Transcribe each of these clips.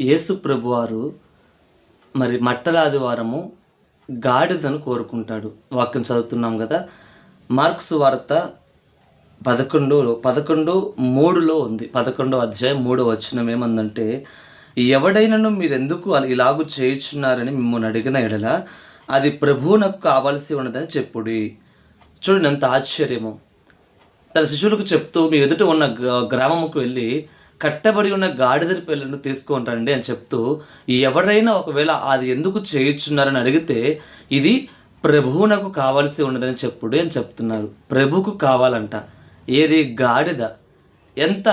యేసు ప్రభువారు మరి మట్టలాదివారము గాడిదను కోరుకుంటాడు. వాక్యం చదువుతున్నాం కదా. మార్క్స్ వార్త పదకొండులో పదకొండు మూడులో ఉంది. పదకొండో అధ్యాయం మూడో వచనం ఏమందంటే ఎవడైనను మీరు ఎందుకు అలా ఇలాగు చేయుచున్నారని మిమ్మల్ని అడిగిన ఎడల అది ప్రభువునకు కావాల్సి ఉన్నదని చెప్పుడి. చూడండి ఎంత ఆశ్చర్యము. తన శిష్యులకు చెప్తూ మీ ఎదుట ఉన్న గ- గ్రామముకు వెళ్ళి కట్టబడి ఉన్న గాడిద పిల్లలను తీసుకొని రండి అని చెప్తూ ఎవరైనా ఒకవేళ అది ఎందుకు చేయుచున్నారని అడిగితే ఇది ప్రభువు నాకు కావాల్సి ఉన్నదని చెప్పుడు అని చెప్తున్నారు. ప్రభుకు కావాలంట. ఏది గాడిద? ఎంత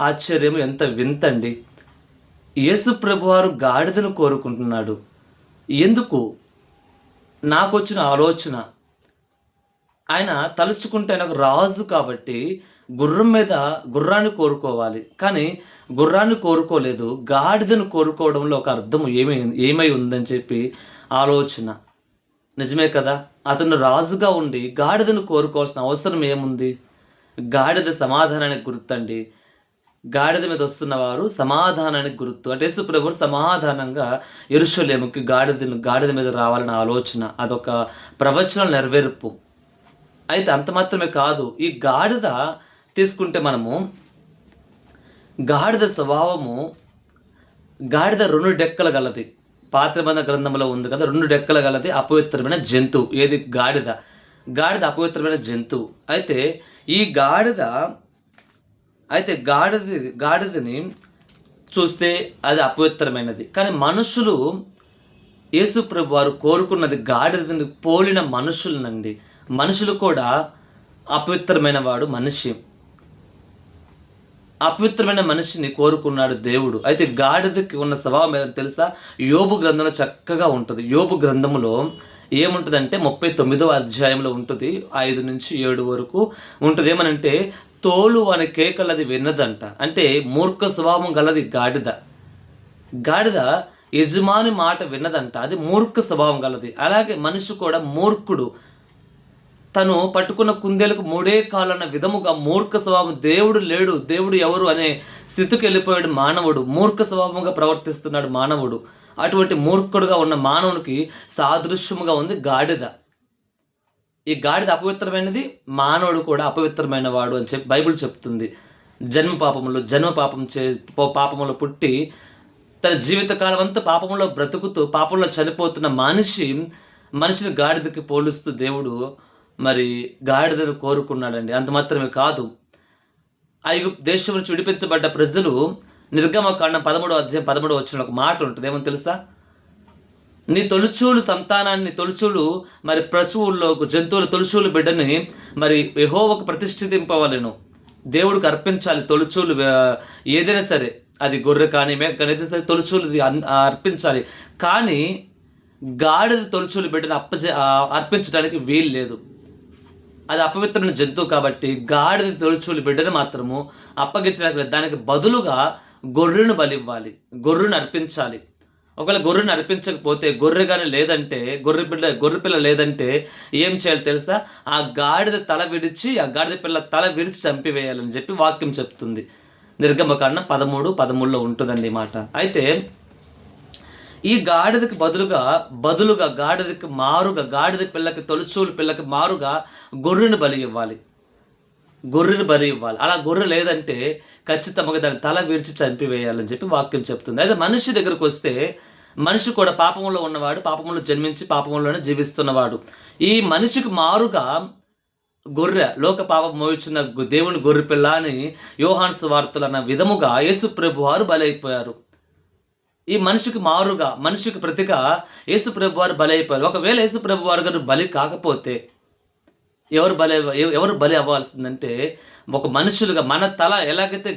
ఆశ్చర్యం ఎంత వింతండి. యేసు ప్రభువారు గాడిదను కోరుకుంటున్నాడు. ఎందుకు? నాకు వచ్చిన ఆలోచన. ఆయన తలుచుకుంటే ఆయన ఒక రాజు కాబట్టి గుర్రం మీద గుర్రాన్ని కోరుకోవాలి. కానీ గుర్రాన్ని కోరుకోలేదు. గాడిదను కోరుకోవడంలో ఒక అర్థం ఏమై ఏమై ఉందని చెప్పి ఆలోచన. నిజమే కదా? అతను రాజుగా ఉండి గాడిదను కోరుకోవాల్సిన అవసరం ఏముంది? గాడిద సమాధానానికి గుర్తండి. గాడిద మీద వస్తున్న వారు సమాధానానికి గుర్తు. అంటే ఇప్పుడు సమాధానంగా ఎరుషలేముకి గాడిదను గాడిద మీద రావాలన్న ఆలోచన. అదొక ప్రవచనం నెరవేర్పు. అయితే అంత మాత్రమే కాదు ఈ గాడిద తీసుకుంటే మనము గాడిద స్వభావము గాడిద రెండు డెక్కలు గలది. పాత్రబంధ గ్రంథంలో ఉంది కదా రెండు డెక్కలు గలది అపవిత్రమైన జంతువు. ఏది? గాడిద. గాడిద అపవిత్రమైన జంతువు. అయితే ఈ గాడిద అయితే గాడిద గాడిదని చూస్తే అది అపవిత్రమైనది. కానీ మనుషులు యేసు ప్రభు వారు కోరుకున్నది గాడిదని పోలిన మనుషులనండి. మనుషులు కూడా అపవిత్రమైన వాడు మనిషి. అపవిత్రమైన మనిషిని కోరుకున్నాడు దేవుడు. అయితే గాడిదకి ఉన్న స్వభావం ఏదో తెలుసా? యోబు గ్రంథంలో చక్కగా ఉంటుంది. యోబు గ్రంథములో ఏముంటుందంటే ముప్పై తొమ్మిదవ అధ్యాయంలో ఉంటుంది. ఐదు నుంచి ఏడు వరకు ఉంటుంది. ఏమనంటే తోలు అనే కేకలది విన్నదంట. అంటే మూర్ఖ స్వభావం గలది గాడిద. గాడిద యజమాని మాట విన్నదంట. అది మూర్ఖ స్వభావం గలది. అలాగే మనిషి కూడా మూర్ఖుడు. తను పట్టుకున్న కుందేలకు మూడే కాలన్న విధముగా మూర్ఖ స్వభావం దేవుడు లేడు దేవుడు ఎవరు అనే స్థితికి వెళ్ళిపోయాడు మానవుడు. మూర్ఖ స్వభావంగా ప్రవర్తిస్తున్నాడు మానవుడు. అటువంటి మూర్ఖుడుగా ఉన్న మానవునికి సాదృశ్యముగా ఉంది గాడిద. ఈ గాడిద అపవిత్రమైనది మానవుడు కూడా అపవిత్రమైన వాడు అని చెప్పి బైబిల్ చెప్తుంది. జన్మ పాపములో జన్మ పాపం చే పాపములు పాపములో పుట్టి తన జీవితకాలం అంతా పాపంలో బ్రతుకుతూ పాపంలో చనిపోతున్న మనిషి మనిషిని గాడిదకి పోలుస్తూ దేవుడు మరి గాడిదను కోరుకున్నాడండి. అంత మాత్రమే కాదు. ఐగుప్తు దేశం నుంచి విడిపించబడ్డ ప్రజలు నిర్గమకాండం పదమూడో అధ్యాయం పదమూడో వచ్చిన ఒక మాట ఉంటుంది. ఏమో తెలుసా? నీ తొలుచూలు సంతానాన్ని తొలుచూలు మరి పశువుల్లో జంతువుల తొలుచూలు బిడ్డని మరి యహోవకు ప్రతిష్ఠింపవలను. దేవుడికి అర్పించాలి తొలుచూలు ఏదైనా సరే. అది గొర్రె కానీ మేక కానీ ఏదైనా సరే తొలుచూలు అర్పించాలి. కానీ గాడిద తొలుచూలు బిడ్డను అప్ప అర్పించడానికి వీలు లేదు. అది అపవిత్రమైన జంతువు కాబట్టి గాడిద తొలుచూలు బిడ్డను మాత్రము అప్పగించడానికి దానికి బదులుగా గొర్రెను బలివ్వాలి. గొర్రెను అర్పించాలి. ఒకవేళ గొర్రెను అర్పించకపోతే గొర్రె కానీ లేదంటే గొర్రె పిల్ల గొర్రె పిల్ల లేదంటే ఏం చేయాలి తెలుసా? ఆ గాడిద తల విడిచి ఆ గాడిద పిల్ల తల విడిచి చంపివేయాలని చెప్పి వాక్యం చెప్తుంది. నిర్గమకాండం పదమూడు పదమూడులో ఉంటుందండి ఈ మాట. అయితే ఈ గాడిదకి బదులుగా బదులుగా గాడిదకి మారుగా గాడిద పిల్లకి తొలుచూలు పిల్లకి మారుగా గొర్రెను బలి ఇవ్వాలి. గొర్రెను బలి ఇవ్వాలి. అలా గొర్రె లేదంటే ఖచ్చితంగా దాని తల విరిచి చంపివేయాలని చెప్పి వాక్యం చెప్తుంది. అయితే మనిషి దగ్గరకు వస్తే మనిషి కూడా పాపంలో ఉన్నవాడు పాపంలో జన్మించి పాపంలోనే జీవిస్తున్నవాడు. ఈ మనిషికి మారుగా గొర్రె లోక పాపం మోయించిన దేవుని గొర్రె పిల్ల అని యోహాన్స్ వార్తలు అన్న విధముగా యేసు ప్రభు వారు బలైపోయారు. ఈ మనిషికి మారుగా మనిషికి ప్రతిగా యేసు ప్రభు వారు బలి అయిపోయారు ఒకవేళ యేసు వారు గారు బలి కాకపోతే ఎవరు బలి ఎవరు బలి అవ్వాల్సిందంటే ఒక మనుషులుగా మన తల ఎలాగైతే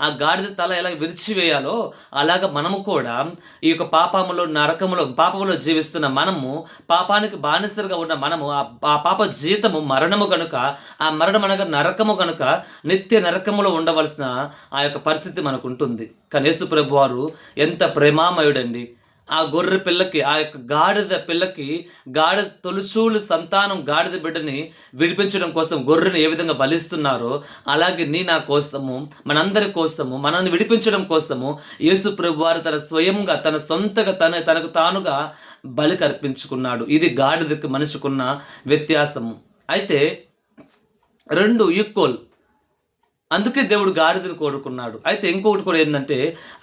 ఆ గాడిద తల ఎలా విరిచివేయాలో అలాగ మనము కూడా ఈ యొక్క పాపములో నరకములో పాపములో జీవిస్తున్న మనము పాపానికి బానిసలుగా ఉన్న మనము ఆ ఆ పాప జీతము మరణము కనుక ఆ మరణం అనగా నరకము కనుక నిత్య నరకములో ఉండవలసిన ఆ యొక్క పరిస్థితి మనకు ఉంటుంది. కానీ యేసు ప్రభు వారు ఎంత ప్రేమామయుడండి. ఆ గొర్రె పిల్లకి ఆ యొక్క గాడిద పిల్లకి గాడిద తొలుచూలు సంతానం గాడిద బిడ్డని విడిపించడం కోసం గొర్రెను ఏ విధంగా బలిస్తున్నారో అలాగే నీ నా కోసము మనందరి కోసము మనల్ని విడిపించడం కోసము యేసు ప్రభు వారు తన స్వయంగా తన సొంతగా తన తనకు తానుగా బలి కల్పించుకున్నాడు ఇది గాడిదకి మనిషికున్న వ్యత్యాసము. అయితే రెండు ఈక్వల్ అందుకే దేవుడు గాడిదను కోరుకున్నాడు. అయితే ఇంకొకటి కూడా ఏంటంటే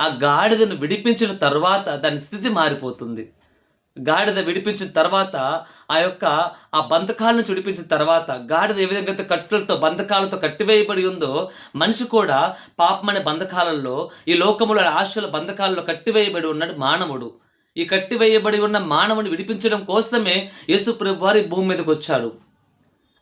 ఆ గాడిదను విడిపించిన తర్వాత దాని స్థితి మారిపోతుంది. గాడిద విడిపించిన తర్వాత ఆ యొక్క ఆ బంధకాలను విడిపించిన తర్వాత గాడిద ఏ విధంగా అయితే కట్టులతో బంధకాలతో కట్టివేయబడి ఉందో మనిషి కూడా పాపమనే బంధకాలలో ఈ లోకముల ఆశల బంధకాలలో కట్టివేయబడి ఉన్నాడు మానవుడు. ఈ కట్టివేయబడి ఉన్న మానవుని విడిపించడం కోసమే యేసు ప్రభు వారి భూమి మీదకి వచ్చాడు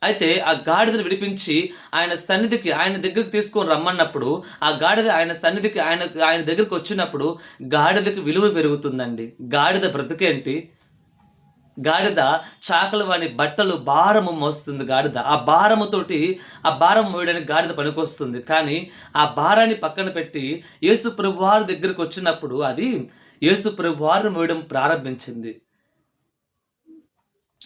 అయితే ఆ గాడిదను విడిపించి ఆయన సన్నిధికి ఆయన దగ్గరికి తీసుకొని రమ్మన్నప్పుడు ఆ గాడిద ఆయన సన్నిధికి ఆయన ఆయన దగ్గరికి వచ్చినప్పుడు గాడిదకి విలువ పెరుగుతుందండి. గాడిద బ్రతికేంటి? గాడిద చాకలు వాని బట్టలు భారము మోస్తుంది గాడిద. ఆ భారముతోటి ఆ భారం మోయడానికి గాడిద పనికొస్తుంది. కానీ ఆ భారాన్ని పక్కన పెట్టి యేసు ప్రభువారి దగ్గరికి వచ్చినప్పుడు అది యేసు ప్రభువారిని మోయడం ప్రారంభించింది.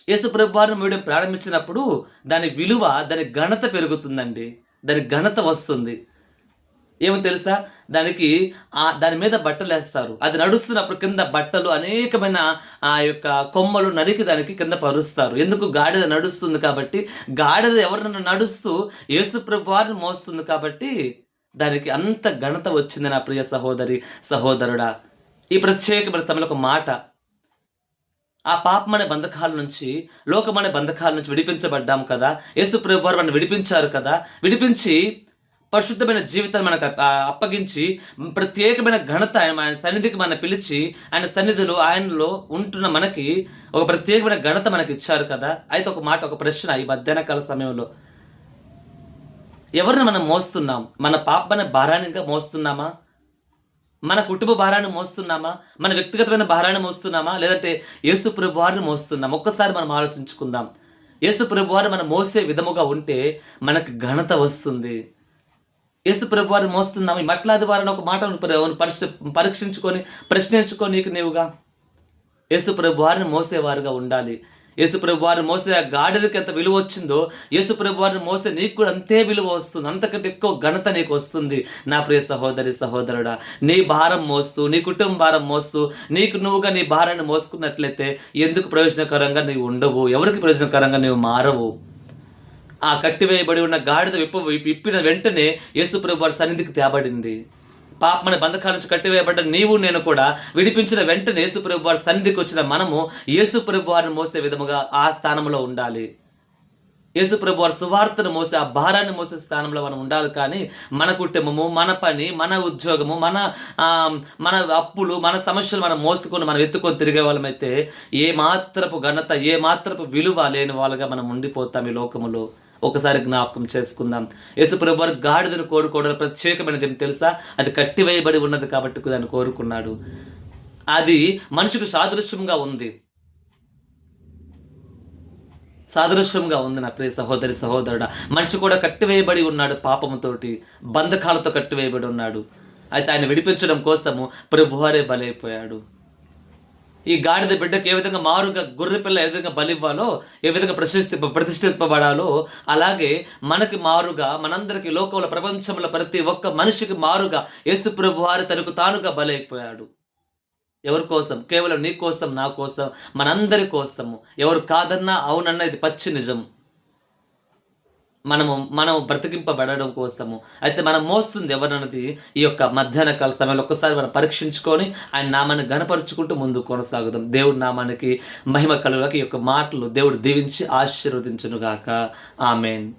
యేసు ప్రభువారిని మోయడం ప్రారంభించినప్పుడు దాని విలువ దాని ఘనత పెరుగుతుందండి. దాని ఘనత వస్తుంది. ఏమో తెలుసా? దానికి ఆ దాని మీద బట్టలు వేస్తారు. అది నడుస్తున్నప్పుడు కింద బట్టలు అనేకమైన ఆ యొక్క కొమ్మలు నరికి దానికి కింద పరుస్తారు. ఎందుకు? గాడిద నడుస్తుంది కాబట్టి. గాడిద ఎవరినైనా నడుస్తూ యేసు ప్రభువారిని మోస్తుంది కాబట్టి దానికి అంత ఘనత వచ్చింది నా ప్రియ సహోదరి సహోదరుడా. ఈ ప్రత్యేకమైన సమయంలో ఒక మాట ఆ పాపమనే బంధకాల నుంచి లోకమనే బంధకాల నుంచి విడిపించబడ్డాం కదా. యేసు ప్రభు వారు మనం విడిపించారు కదా. విడిపించి పరిశుద్ధమైన జీవితాన్ని మనకు అప్పగించి ప్రత్యేకమైన ఘనత ఆయన సన్నిధికి మన పిలిచి ఆయన సన్నిధిలో ఆయనలో ఉంటున్న మనకి ఒక ప్రత్యేకమైన ఘనత మనకి ఇచ్చారు కదా. అయితే ఒక మాట ఒక ప్రశ్న ఈ మధ్యాహ్న కాల సమయంలో. ఎవరిని మనం మోస్తున్నాం? మన పాపమైన భారాన్ని ఇంకా మోస్తున్నామా? మన కుటుంబ భారాన్ని మోస్తున్నామా? మన వ్యక్తిగతమైన భారాన్ని మోస్తున్నామా? లేదంటే యేసు ప్రభు వారిని మోస్తున్నాం ఒక్కసారి మనం ఆలోచించుకుందాం. యేసు ప్రభు మనం మోసే విధముగా ఉంటే మనకు ఘనత వస్తుంది. యేసు ప్రభు వారిని మోస్తున్నాం ఈ మట్లాది వారిని ఒక మాట పరిశ పరీక్షించుకొని ప్రశ్నించుకొని నీకు నీవుగా. యేసు ప్రభు వారిని మోసేవారుగా ఉండాలి. యేసుప్రభు వారిని మోసే ఆ గాడిదకి ఎంత విలువ వచ్చిందో యేసుప్రభు వారిని మోసే నీకు కూడా అంతే విలువ వస్తుంది అంతకంటే ఎక్కువ ఘనత నీకు వస్తుంది. నా ప్రియ సహోదరి సహోదరుడా నీ భారం మోస్తూ నీ కుటుంబ భారం మోస్తూ నీకు నువ్వుగా నీ భారాన్ని మోసుకున్నట్లయితే ఎందుకు ప్రయోజనకరంగా నీవు ఉండవు? ఎవరికి ప్రయోజనకరంగా నీవు మారవు? ఆ కట్టివేయబడి ఉన్న గాడిద విప్ప విప్పిన వెంటనే యేసుప్రభు వారి సన్నిధికి తేబడింది. పాపమని బంధకాల నుంచి కట్టివేయబడ్డ నీవు నేను కూడా విడిపించిన వెంటనే యేసుప్రభు వారి సన్నిధికి వచ్చిన మనము యేసుప్రభు వారిని మోసే విధముగా ఆ స్థానంలో ఉండాలి. యేసుప్రభు వారి సువార్తను మోసే ఆ భారాన్ని మోసే స్థానంలో మనం ఉండాలి. కానీ మన కుటుంబము మన పని మన ఉద్యోగము మన మన అప్పులు మన సమస్యలు మనం మోసుకొని మనం ఎత్తుకొని తిరిగే వాళ్ళమైతే ఏ మాత్రపు ఘనత ఏ మాత్రపు విలువ లేని వాళ్ళగా మనం ఉండిపోతాం ఈ లోకములో. ఒకసారి జ్ఞాపకం చేసుకుందాం. యేసుప్రభు వారు గాడిదను కోరుకోవడం ప్రత్యేకమైనది ఏం తెలుసా? అది కట్టివేయబడి ఉన్నది కాబట్టి దాన్ని కోరుకున్నాడు. అది మనిషికి సాదృశ్యంగా ఉంది. సాదృశ్యంగా ఉంది నా ప్రియ సహోదరి సహోదరుడా. మనిషి కూడా కట్టివేయబడి ఉన్నాడు పాపముతోటి బంధకాలతో కట్టివేయబడి ఉన్నాడు. అయితే ఆయన విడిపించడం కోసము ప్రభువారే బలైపోయాడు. ఈ గాడిద బిడ్డకు ఏ విధంగా మారుగా గొర్రె పిల్ల ఏ విధంగా బలివ్వాలో ఏ విధంగా ప్రశస్తి ప్రతిష్ఠింపబడాలో అలాగే మనకి మారుగా మనందరికీ లోకంలో ప్రపంచంలో ప్రతి ఒక్క మనిషికి మారుగా యేసు ప్రభు వారి తనకు తానుగా బలైపోయాడు. ఎవరి కోసం? కేవలం నీ కోసం నా కోసం మనందరి కోసము. ఎవరు కాదన్నా అవునన్నా ఇది పచ్చి నిజం. మనము మనం బ్రతికింపబడడం కోసము. అయితే మనం మోస్తుంది ఎవరన్నది ఈ యొక్క మధ్యాహ్న కాల సమయంలో ఒక్కసారి మనం పరీక్షించుకొని ఆయన నామాన్ని గనపరుచుకుంటూ ముందు కొనసాగుదాం. దేవుడి నామానికి మహిమ కలుగులకు ఈ యొక్క మాటలు దేవుడు దీవించి ఆశీర్వదించునుగాక. ఆమెన్.